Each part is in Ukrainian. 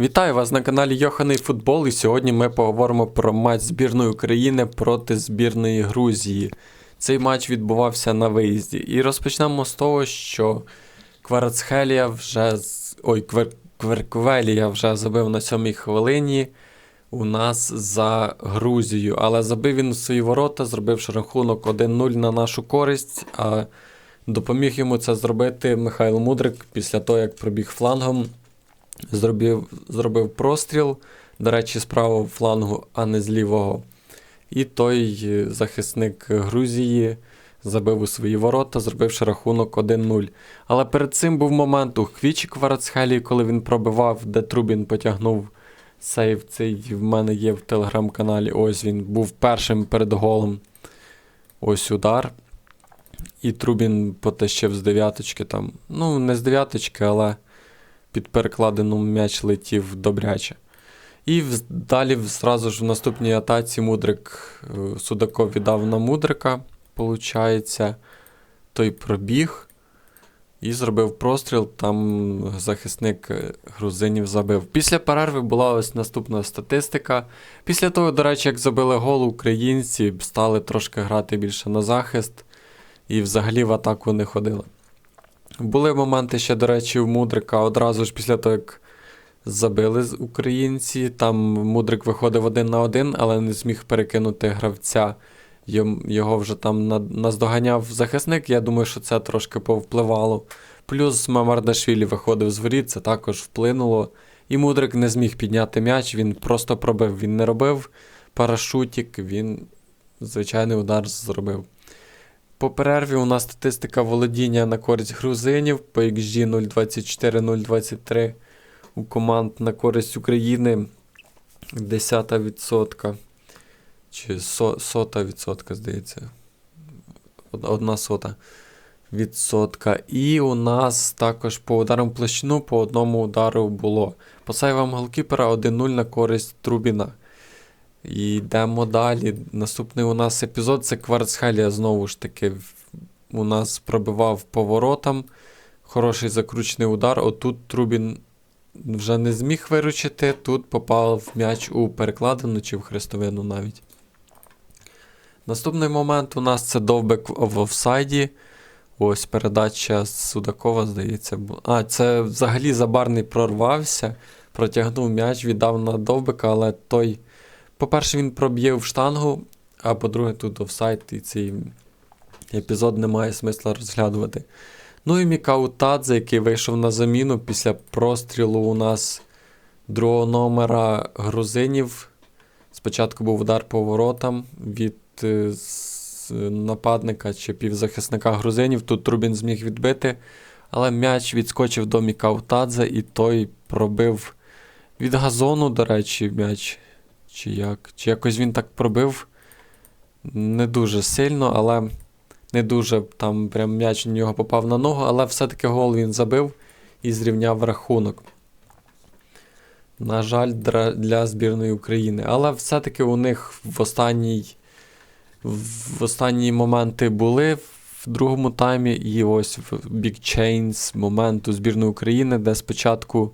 Вітаю вас на каналі Йоханий Футбол, і сьогодні ми поговоримо про матч збірної України проти збірної Грузії. Цей матч відбувався на виїзді. І розпочнемо з того, що Кварацхелія вже з- ой, Квер... Кверквелія вже забив на сьомій хвилині у нас за Грузію. Але забив він свої ворота, зробивши рахунок 1-0 на нашу користь. А допоміг йому це зробити Михайло Мудрик після того, як пробіг флангом зробив, зробив простріл, до речі, з правого флангу, а не з лівого. І той е, захисник Грузії забив у свої ворота, зробивши рахунок 1-0. Але перед цим був момент у Хвічі Кварацхелії, коли він пробивав, де Трубін потягнув сейв. Цей в мене є в телеграм-каналі. Ось він був першим перед голом. Ось удар. І Трубін потащив з дев'яточки там. Ну, не з дев'яточки, але під перекладину м'яч летів добряче. І далі зразу ж в наступній атаці Мудрик е, Судаков віддав на Мудрика, получається. Той пробіг і зробив простріл. Там захисник е, грузинів забив. Після перерви була ось наступна статистика. Після того, до речі, як забили гол, українці стали трошки грати більше на захист і взагалі в атаку не ходили. Були моменти ще, до речі, у Мудрика одразу ж після того, як забили українці. Там Мудрик виходив один на один, але не зміг перекинути гравця. Його вже там наздоганяв захисник. Я думаю, що це трошки повпливало. Плюс Мамардашвілі виходив з воріт, це також вплинуло. І Мудрик не зміг підняти м'яч, він просто пробив. Він не робив парашутик, він звичайний удар зробив. По перерві у нас статистика володіння на користь грузинів по XG 0,24-0,23 у команд на користь України 10 відсотка. Чи со, сота відсотка, здається. Одна сота відсотка. І у нас також по ударам площину по одному удару було. По сейвам голкіпера 1-0 на користь Трубіна. І йдемо далі. Наступний у нас епізод це Кварцхелія знову ж таки у нас пробивав поворотам. Хороший закручений удар. Отут Трубін вже не зміг виручити. Тут попав м'яч у перекладину чи в хрестовину навіть. Наступний момент у нас це довбек в офсайді. Ось передача Судакова, здається. А, це взагалі Забарний прорвався, протягнув м'яч, віддав на довбика, але той. По-перше, він проб'є в штангу, а по-друге, тут офсайд, і цей епізод не має смисла розглядувати. Ну і Мікау Тадзе, який вийшов на заміну після прострілу у нас другого номера грузинів. Спочатку був удар по воротам від е, з- нападника чи півзахисника грузинів. Тут Трубін зміг відбити, але м'яч відскочив до Мікау Тадзе, і той пробив від газону, до речі, м'яч. Чи як? Чи якось він так пробив? Не дуже сильно, але не дуже там прям м'яч у нього попав на ногу, але все-таки гол він забив і зрівняв рахунок. На жаль, для збірної України. Але все-таки у них в останній в останні моменти були в другому таймі, і ось в Big Chains момент у збірної України, де спочатку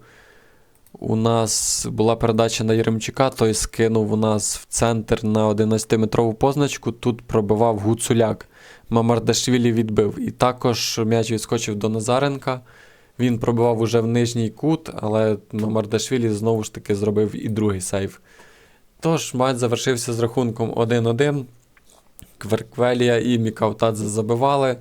у нас була передача на Єремчука, той скинув у нас в центр на 11-метрову позначку. Тут пробивав Гуцуляк. Мамардашвілі відбив. І також м'яч відскочив до Назаренка. Він пробивав уже в нижній кут, але Мамардашвілі знову ж таки зробив і другий сейв. Тож матч завершився з рахунком 1-1. Кверквелія і Мікаутадзе забивали.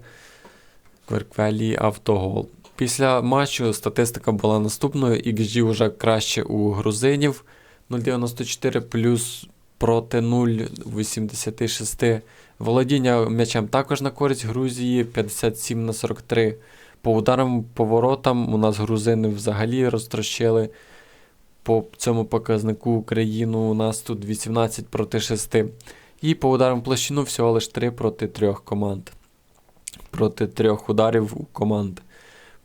Кверквелії автогол. Після матчу статистика була наступною. XG вже краще у грузинів 0,94 плюс проти 0,86. Володіння м'ячем також на користь Грузії 57 на 43. По ударам поворотам у нас грузини взагалі розтрощили. По цьому показнику Україну у нас тут 18 проти 6. І по ударам площину всього лише 3 проти 3 команд. Проти трьох ударів у команд.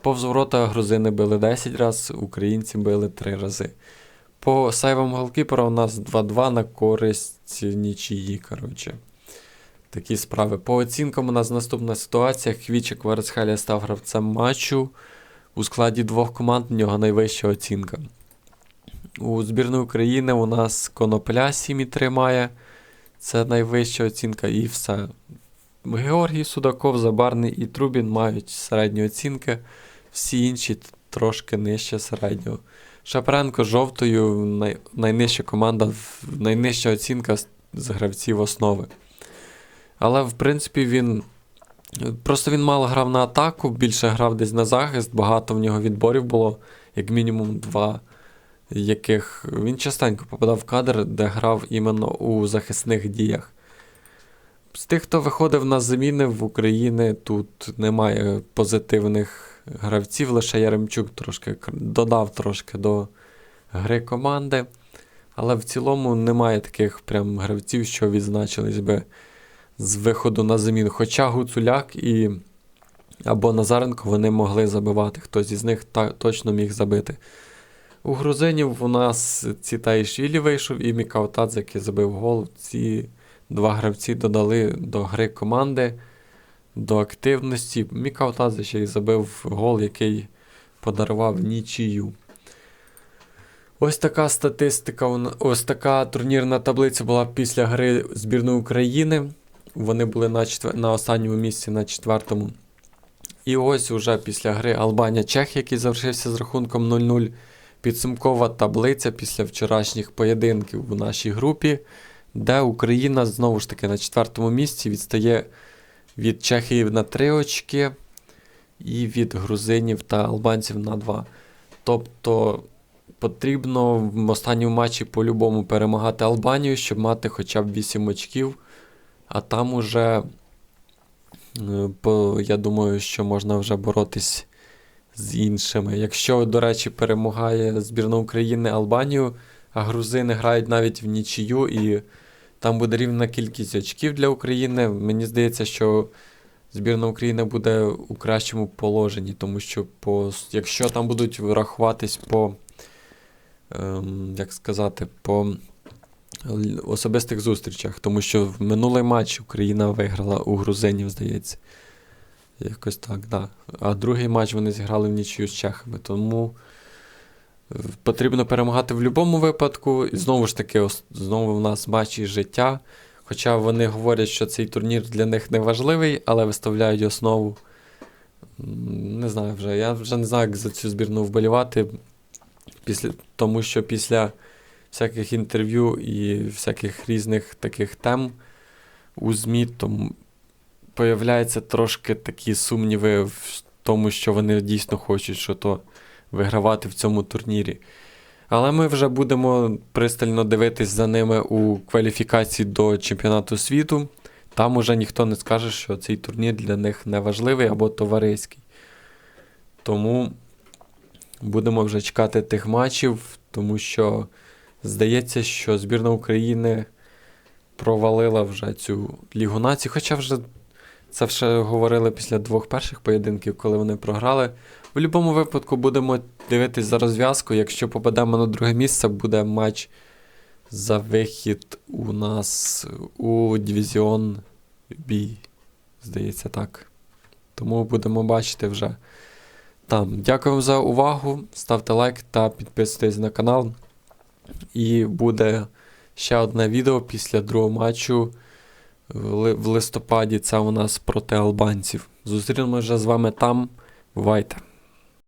Повз ворота грузини били 10 разів, українці били 3 рази. По сейвам голкіпера у нас 2-2 на користь нічиї. Коротше. Такі справи. По оцінкам у нас наступна ситуація. Хвіча Кварцхелія став гравцем матчу. У складі двох команд в нього найвища оцінка. У збірної України у нас Конопля 7,3 має. Це найвища оцінка і все. Георгій Судаков, Забарний і Трубін мають середні оцінки, всі інші трошки нижче середнього. Шапренко жовтою най, найнижча команда, найнижча оцінка з гравців основи. Але в принципі він. Просто він мало грав на атаку, більше грав десь на захист, багато в нього відборів було, як мінімум два, яких він частенько попадав в кадр, де грав іменно у захисних діях. З тих, хто виходив на заміни в Україні, тут немає позитивних гравців, лише Яремчук трошки додав трошки до гри команди. Але в цілому немає таких прям гравців, що відзначились би з виходу на заміну. Хоча Гуцуляк і або Назаренко вони могли забивати. Хтось із них та, точно міг забити. У грузинів у нас Цітаїшвілі вийшов і Мікаутадзе, який забив гол. Ці два гравці додали до гри команди, до активності. Мікаутадзе ще й забив гол, який подарував нічию. Ось така статистика, ось така турнірна таблиця була після гри збірної України. Вони були на, четвер... на останньому місці на четвертому. І ось уже після гри Албанія Чех, який завершився з рахунком 0-0. Підсумкова таблиця після вчорашніх поєдинків у нашій групі, де Україна знову ж таки на четвертому місці відстає від Чехії на 3 очки і від грузинів та албанців на 2. Тобто потрібно в останньому матчі по-любому перемагати Албанію, щоб мати хоча б 8 очків. А там уже, е, я думаю, що можна вже боротись з іншими. Якщо, до речі, перемагає збірна України Албанію, а грузини грають навіть в нічию, і там буде рівна кількість очків для України, мені здається, що збірна України буде у кращому положенні, тому що по, якщо там будуть рахуватись по, ем, як сказати, по особистих зустрічах, тому що в минулий матч Україна виграла у грузинів, здається. Якось так, да. А другий матч вони зіграли в нічию з чехами. Тому потрібно перемагати в будь-якому випадку. І знову ж таки, знову в нас матчі життя. Хоча вони говорять, що цей турнір для них не важливий, але виставляють основу. Не знаю вже. Я вже не знаю, як за цю збірну вболівати. Після, тому що після всяких інтерв'ю і всяких різних таких тем у ЗМІ, то появляються трошки такі сумніви в тому, що вони дійсно хочуть що то вигравати в цьому турнірі. Але ми вже будемо пристально дивитись за ними у кваліфікації до чемпіонату світу. Там уже ніхто не скаже, що цей турнір для них не важливий або товариський. Тому будемо вже чекати тих матчів, тому що здається, що збірна України провалила вже цю Лігу націй, хоча вже це вже говорили після двох перших поєдинків, коли вони програли. В будь-якому випадку будемо дивитись за розв'язку. Якщо попадемо на друге місце, буде матч за вихід у нас у Дивізіон Б. Здається, так. Тому будемо бачити вже там. Дякую вам за увагу. Ставте лайк та підписуйтесь на канал. І буде ще одне відео після другого матчу в листопаді. Це у нас проти албанців. Зустрінемося з вами там. Бувайте!